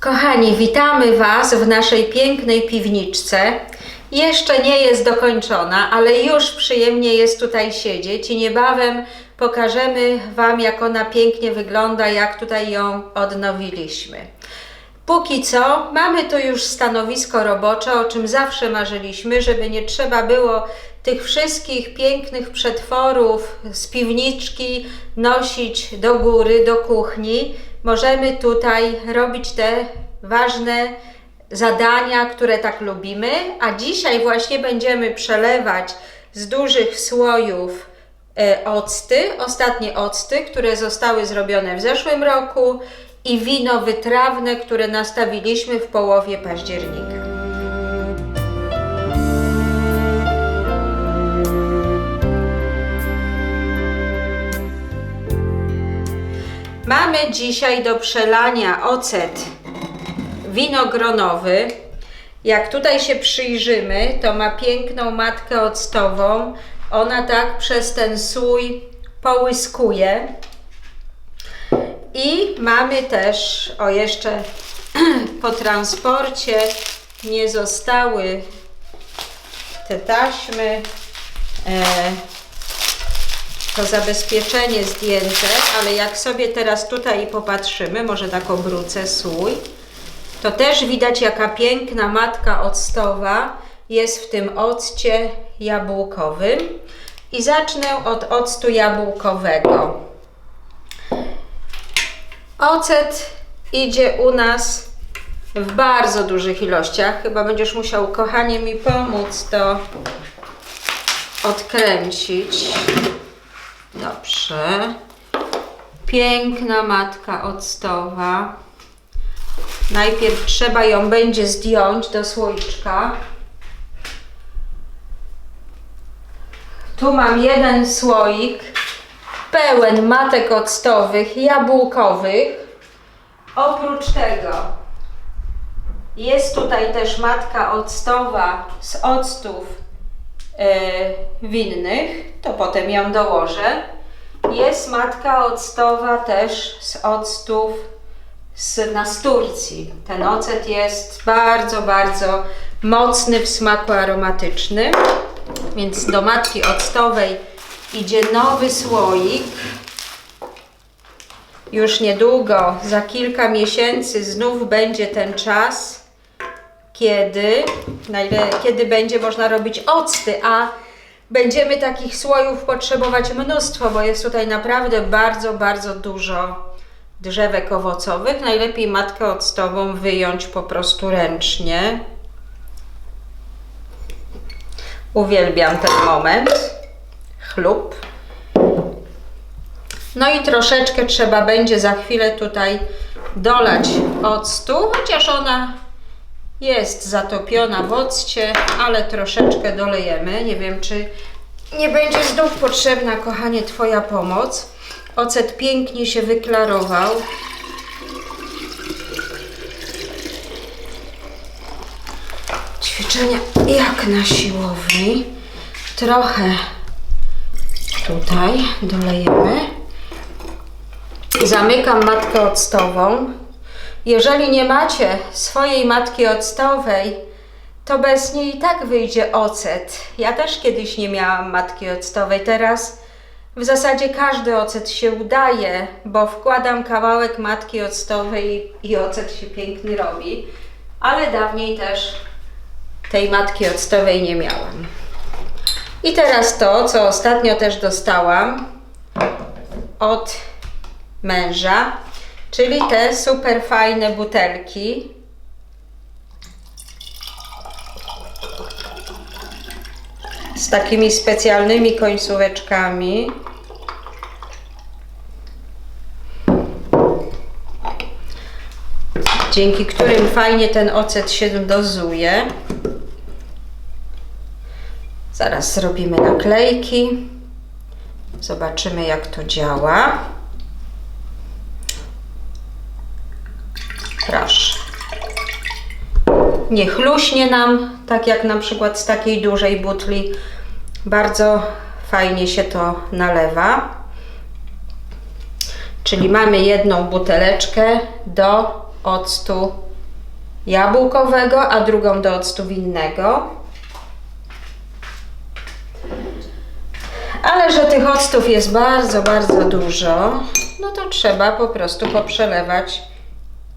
Kochani, witamy Was w naszej pięknej piwniczce. Jeszcze nie jest dokończona, ale już przyjemnie jest tutaj siedzieć i niebawem pokażemy Wam, jak ona pięknie wygląda, jak tutaj ją odnowiliśmy. Póki co mamy tu już stanowisko robocze, o czym zawsze marzyliśmy, żeby nie trzeba było tych wszystkich pięknych przetworów z piwniczki nosić do góry, do kuchni. Możemy tutaj robić te ważne zadania, które tak lubimy, a dzisiaj właśnie będziemy przelewać z dużych słojów e, octy, ostatnie octy, które zostały zrobione w zeszłym roku i wino wytrawne, które nastawiliśmy w połowie października. Mamy dzisiaj do przelania ocet winogronowy. Jak tutaj się przyjrzymy, to ma piękną matkę octową. Ona tak przez ten słój połyskuje. I mamy też, o jeszcze po transporcie nie zostały te taśmy, e, to zabezpieczenie zdjęte, ale jak sobie teraz tutaj popatrzymy, może tak obrócę słój, to też widać jaka piękna matka octowa jest w tym occie jabłkowym. I zacznę od octu jabłkowego. Ocet idzie u nas w bardzo dużych ilościach. Chyba będziesz musiał, kochanie, mi pomóc to odkręcić. Dobrze. Piękna matka octowa. Najpierw trzeba ją będzie zdjąć do słoiczka. Tu mam jeden słoik pełen matek octowych, jabłkowych. Oprócz tego jest tutaj też matka octowa z octów winnych, to potem ją dołożę. Jest matka octowa też z octów z nasturcji. Ten ocet jest bardzo, bardzo mocny w smaku aromatycznym, więc do matki octowej idzie nowy słoik. Już niedługo, za kilka miesięcy znów będzie ten czas, kiedy, kiedy będzie można robić octy, a będziemy takich słojów potrzebować mnóstwo, bo jest tutaj naprawdę bardzo, bardzo dużo drzewek owocowych. Najlepiej matkę octową wyjąć po prostu ręcznie. Uwielbiam ten moment. Chlub. No i troszeczkę trzeba będzie za chwilę tutaj dolać octu, chociaż ona jest zatopiona w occie, ale troszeczkę dolejemy. Nie wiem, czy nie będzie znów potrzebna, kochanie, Twoja pomoc. Ocet pięknie się wyklarował. Ćwiczenia jak na siłowni. Trochę tutaj dolejemy. Zamykam matkę octową. Jeżeli nie macie swojej matki octowej, to bez niej i tak wyjdzie ocet. Ja też kiedyś nie miałam matki octowej, teraz w zasadzie każdy ocet się udaje, bo wkładam kawałek matki octowej i ocet się piękny robi, ale dawniej też tej matki octowej nie miałam. I teraz to, co ostatnio też dostałam od męża, czyli te super fajne butelki. Z takimi specjalnymi końcóweczkami. Dzięki którym fajnie ten ocet się dozuje. Zaraz zrobimy naklejki. Zobaczymy, jak to działa. Proszę. Nie chluśnie nam, tak jak na przykład z takiej dużej butli. Bardzo fajnie się to nalewa. Czyli mamy jedną buteleczkę do octu jabłkowego, a drugą do octu winnego. Ale że tych octów jest bardzo, bardzo dużo, no to trzeba po prostu poprzelewać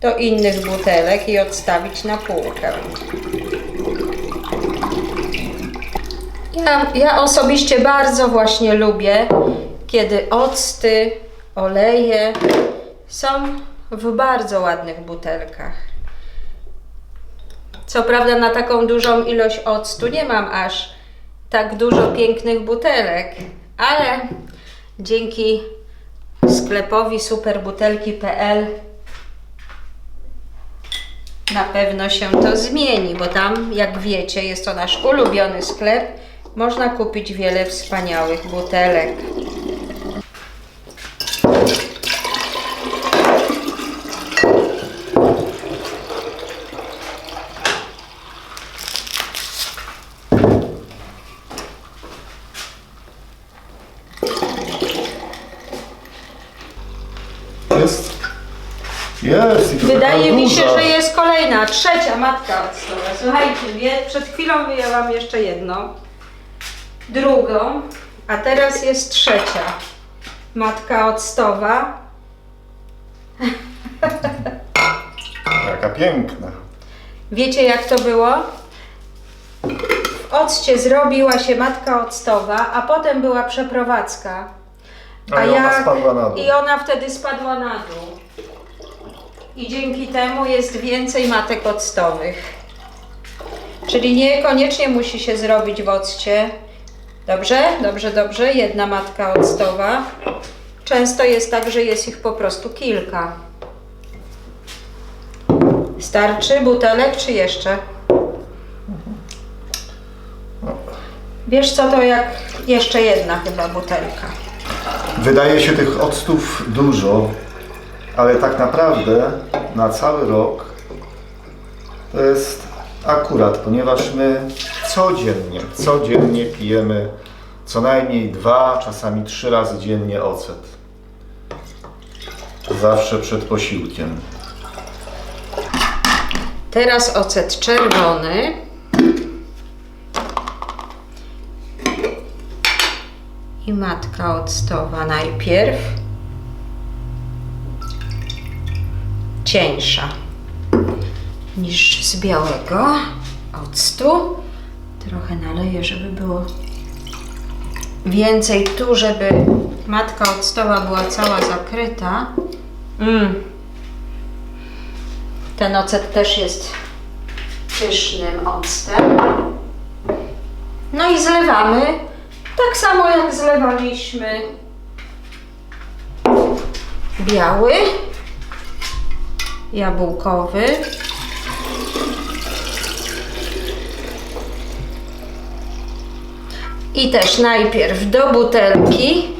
do innych butelek i odstawić na półkę. Ja, ja osobiście bardzo właśnie lubię, kiedy octy, oleje są w bardzo ładnych butelkach. Co prawda na taką dużą ilość octu nie mam aż tak dużo pięknych butelek, ale dzięki sklepowi superbutelki.pl na pewno się to zmieni, bo tam, jak wiecie, jest to nasz ulubiony sklep. Można kupić wiele wspaniałych butelek. Jest? Jest. i to Wydaje taka mi się, duża. że jest kolejna, trzecia matka octowa. Słuchajcie, wie- przed chwilą wyjęłam jeszcze jedną, drugą, a teraz jest trzecia matka octowa. Jaka piękna. Wiecie jak to było? W occie zrobiła się matka octowa, a potem była przeprowadzka. A i ona spadła na dół. I ona wtedy spadła na dół. I dzięki temu jest więcej matek octowych. Czyli niekoniecznie musi się zrobić w occie. Dobrze, dobrze, dobrze. Jedna matka octowa. Często jest tak, że jest ich po prostu kilka. Starczy butelek, czy jeszcze? Wiesz co, to jak jeszcze jedna chyba butelka. Wydaje się tych octów dużo, ale tak naprawdę na cały rok to jest akurat, ponieważ my codziennie, codziennie pijemy co najmniej dwa, czasami trzy razy dziennie ocet. Zawsze przed posiłkiem. Teraz ocet czerwony. I matka octowa najpierw. Cieńsza niż z białego octu. Trochę naleję, żeby było więcej tu, żeby matka octowa była cała zakryta. Mm. Ten ocet też jest pysznym octem. No i zlewamy tak samo jak zlewaliśmy biały, jabłkowy. I też najpierw do butelki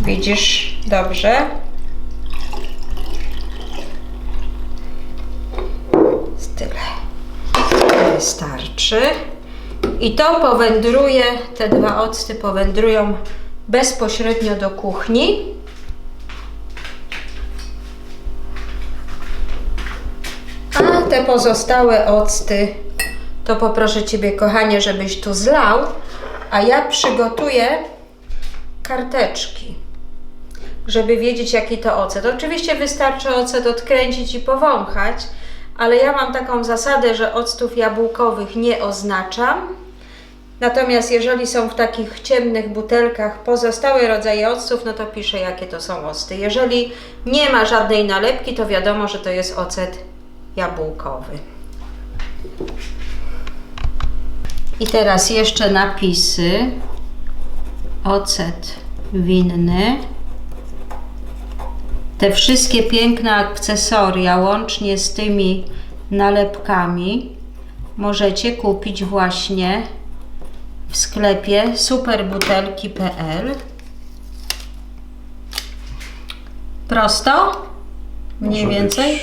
Widzisz dobrze? I to powędruje, te dwa octy powędrują bezpośrednio do kuchni. A te pozostałe octy to poproszę Ciebie, kochanie, żebyś tu zlał, a ja przygotuję karteczki, żeby wiedzieć, jaki to ocet. Oczywiście wystarczy ocet odkręcić i powąchać, ale ja mam taką zasadę, że octów jabłkowych nie oznaczam. Natomiast jeżeli są w takich ciemnych butelkach pozostałe rodzaje octów, no to piszę, jakie to są octy. Jeżeli nie ma żadnej nalepki, to wiadomo, że to jest ocet jabłkowy. I teraz jeszcze napisy ocet winny. Te wszystkie piękne akcesoria, łącznie z tymi nalepkami, możecie kupić właśnie w sklepie superbutelki.pl. Prosto? Mniej Może więcej? być.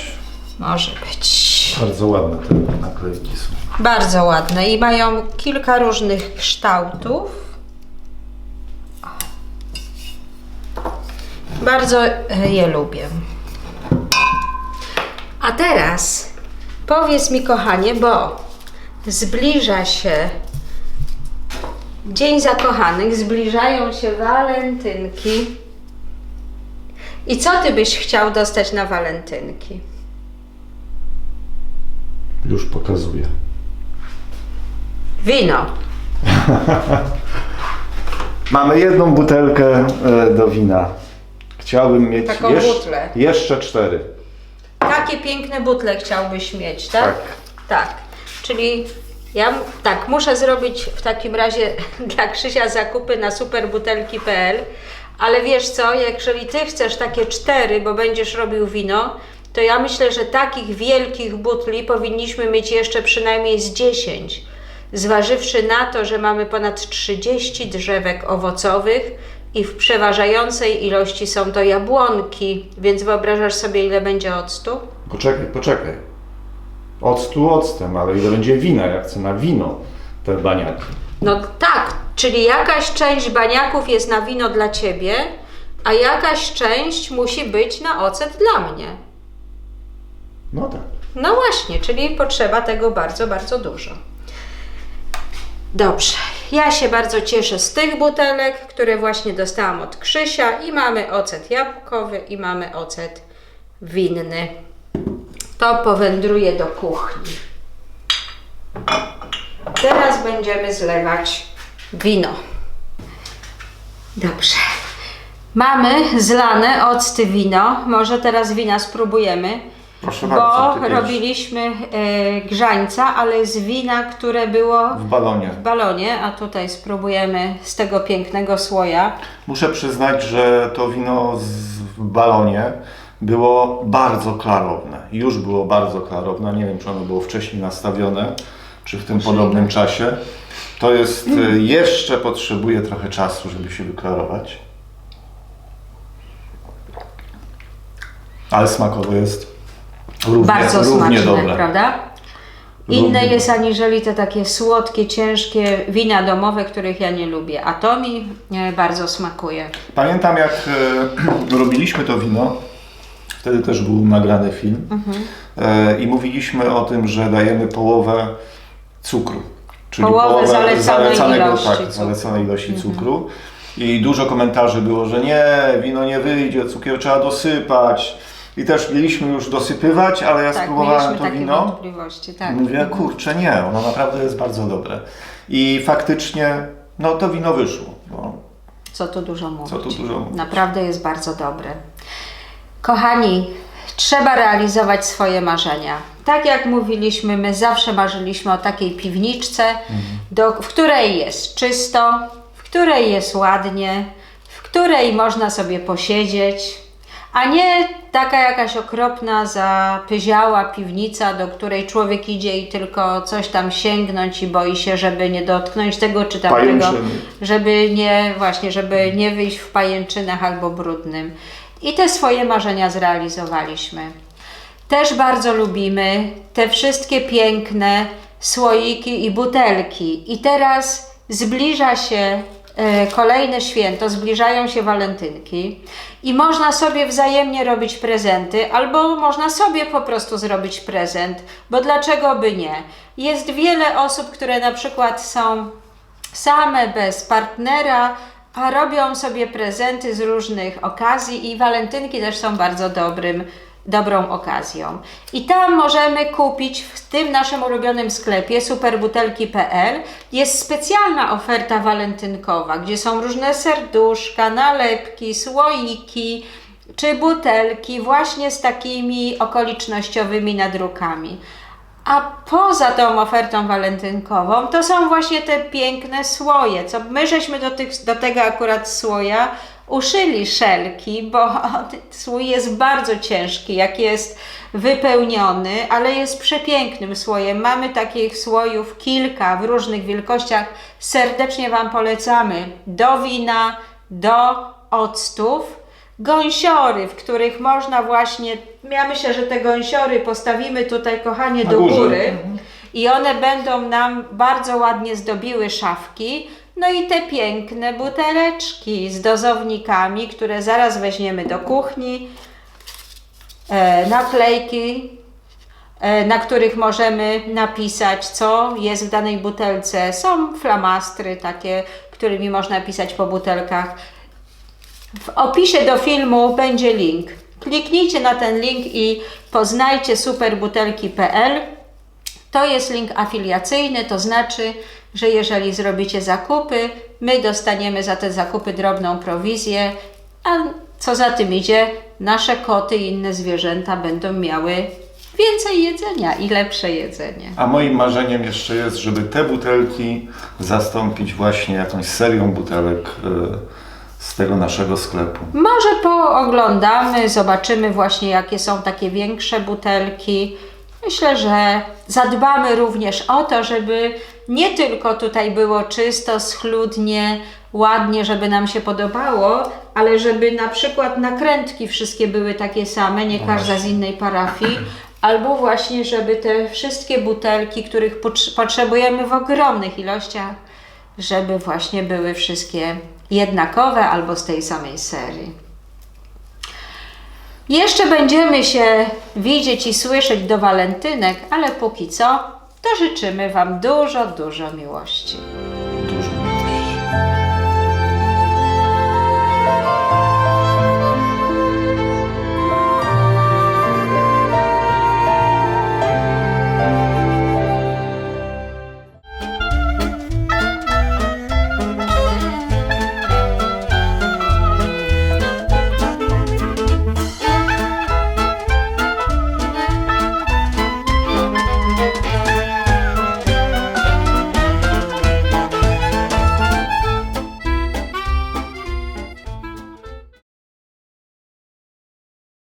Może być. Bardzo ładne te naklejki są. Bardzo ładne i mają kilka różnych kształtów. Bardzo e, je lubię. A teraz powiedz mi, kochanie, bo zbliża się Dzień Zakochanych, zbliżają się walentynki. I co ty byś chciał dostać na walentynki? Już pokazuję. Wino. Mamy jedną butelkę e, do wina. Chciałbym mieć Taką jeszcze, butlę. jeszcze cztery. Takie piękne butle chciałbyś mieć, tak? Tak. Tak. Czyli ja m- tak, muszę zrobić w takim razie dla Krzysia zakupy na superbutelki.pl, ale wiesz co, jeżeli ty chcesz takie cztery, bo będziesz robił wino, to ja myślę, że takich wielkich butli powinniśmy mieć jeszcze przynajmniej z 10. Zważywszy na to, że mamy ponad 30 drzewek owocowych i w przeważającej ilości są to jabłonki, więc wyobrażasz sobie, ile będzie octu? Poczekaj, poczekaj. Octu octem, ale ile będzie wina? Ja chcę na wino te baniaki. No tak, czyli jakaś część baniaków jest na wino dla ciebie, a jakaś część musi być na ocet dla mnie. No tak. No właśnie, czyli potrzeba tego bardzo, bardzo dużo. Dobrze, ja się bardzo cieszę z tych butelek, które właśnie dostałam od Krzysia i mamy ocet jabłkowy i mamy ocet winny. To powędruje do kuchni. Teraz będziemy zlewać wino. Dobrze. Mamy zlane octy wino. Może teraz wina spróbujemy. Proszę bo ty robiliśmy e, grzańca, ale z wina, które było W balonie. w balonie, a tutaj spróbujemy z tego pięknego słoja. Muszę przyznać, że to wino z, w balonie było bardzo klarowne. Już było bardzo klarowne. Nie wiem, czy ono było wcześniej nastawione, czy w tym podobnym czasie. To jest, y, jeszcze potrzebuje trochę czasu, żeby się wyklarować. Ale smakowo jest równie, Bardzo równie smaczne, dobre. prawda? Inne Równie jest aniżeli te takie słodkie, ciężkie wina domowe, których ja nie lubię, a to mi e, bardzo smakuje. Pamiętam jak e, robiliśmy to wino, wtedy też był nagrany film e, i mówiliśmy o tym, że dajemy połowę cukru. Czyli Połowę zalecanej ilości tak, cukru. zalecanej ilości cukru. I dużo komentarzy było, że nie, wino nie wyjdzie, cukier trzeba dosypać. I też mieliśmy już dosypywać, ale ja Tak, spróbowałem to wino. wątpliwości, tak. Mówię, kurczę, nie, ono naprawdę jest bardzo dobre. I faktycznie, no to wino wyszło. Bo Co tu dużo mówić. Co tu dużo mówić. Naprawdę jest bardzo dobre. Kochani, trzeba realizować swoje marzenia. Tak jak mówiliśmy, my zawsze marzyliśmy o takiej piwniczce, do, w której jest czysto, w której jest ładnie, w której można sobie posiedzieć, a nie taka jakaś okropna, zapyziała piwnica, do której człowiek idzie i tylko coś tam sięgnąć i boi się, żeby nie dotknąć tego czy tamtego żeby nie, właśnie, żeby nie wyjść w pajęczynach albo brudnym. I te swoje marzenia zrealizowaliśmy. Też bardzo lubimy te wszystkie piękne słoiki i butelki. I teraz zbliża się kolejne święto, zbliżają się walentynki i można sobie wzajemnie robić prezenty, albo można sobie po prostu zrobić prezent, bo dlaczego by nie? Jest wiele osób, które na przykład są same bez partnera, a robią sobie prezenty z różnych okazji i walentynki też są bardzo dobrym, dobrą okazją. I tam możemy kupić w tym naszym ulubionym sklepie superbutelki.pl jest specjalna oferta walentynkowa, gdzie są różne serduszka, nalepki, słoiki czy butelki właśnie z takimi okolicznościowymi nadrukami. A poza tą ofertą walentynkową, to są właśnie te piękne słoje, co my żeśmy do, tych, do tego akurat słoja uszyli szelki, bo słój jest bardzo ciężki, jak jest wypełniony, ale jest przepięknym słojem. Mamy takich słojów kilka w różnych wielkościach. Serdecznie Wam polecamy. Do wina, do octów. Gąsiory, w których można właśnie Ja myślę, że te gąsiory postawimy tutaj, kochanie, do góry i one będą nam bardzo ładnie zdobiły szafki. No i te piękne buteleczki z dozownikami, które zaraz weźmiemy do kuchni. E, naklejki, e, na których możemy napisać, co jest w danej butelce. Są flamastry takie, którymi można pisać po butelkach. W opisie do filmu będzie link. Kliknijcie na ten link i poznajcie superbutelki.pl. To jest link afiliacyjny, to znaczy, że jeżeli zrobicie zakupy, my dostaniemy za te zakupy drobną prowizję, a co za tym idzie, nasze koty i inne zwierzęta będą miały więcej jedzenia i lepsze jedzenie. A moim marzeniem jeszcze jest, żeby te butelki zastąpić właśnie jakąś serią butelek y, z tego naszego sklepu. Może pooglądamy, zobaczymy właśnie jakie są takie większe butelki. Myślę, że zadbamy również o to, żeby nie tylko tutaj było czysto, schludnie, ładnie, żeby nam się podobało, ale żeby na przykład nakrętki wszystkie były takie same, nie każda z innej parafii, albo właśnie, żeby te wszystkie butelki, których pot- potrzebujemy w ogromnych ilościach, żeby właśnie były wszystkie jednakowe albo z tej samej serii. Jeszcze będziemy się widzieć i słyszeć do walentynek, ale póki co, to życzymy Wam dużo, dużo miłości.